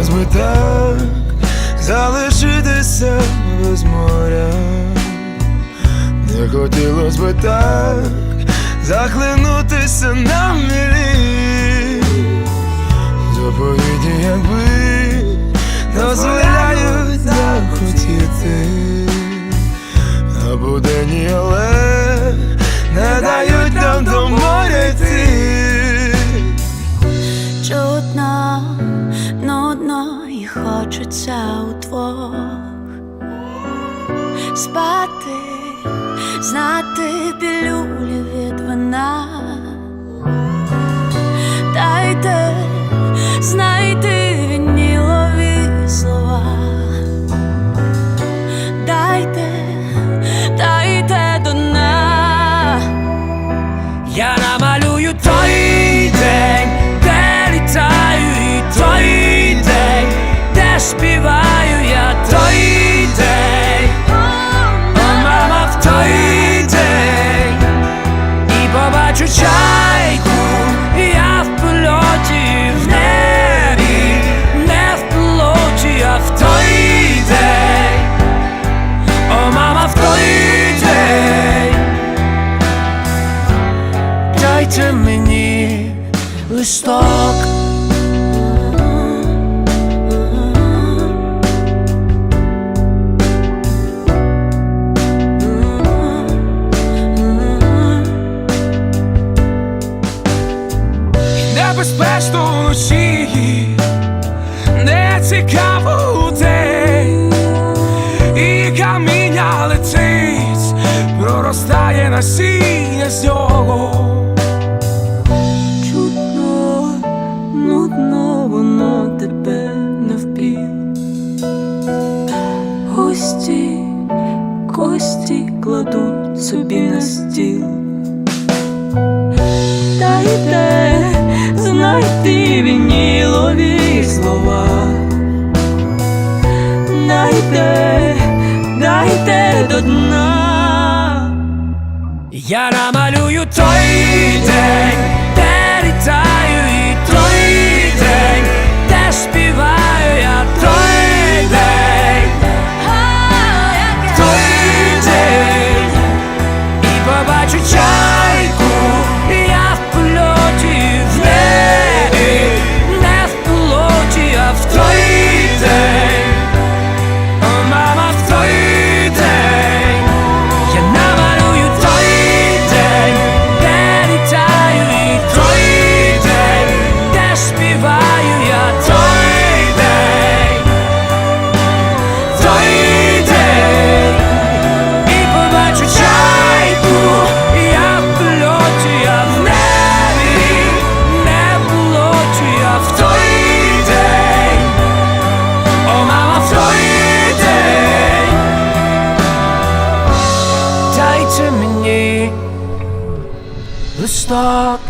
хотілось би так залишитися без моря, не хотілось би так захлинутися на мілі. Заповіді, якби дозволяють так хотіти, а будені, але хочеться удвох спати, знати пілюлі від вина. Листок. Небезпечно вночі, не цікаво у день, і каміння летить, проростає насіння з нього. Кості кладуть собі на стіл. Дайте знайти вінілові слова. Дайте, дайте до дна. Я намалюю той день, де Дайте мені листок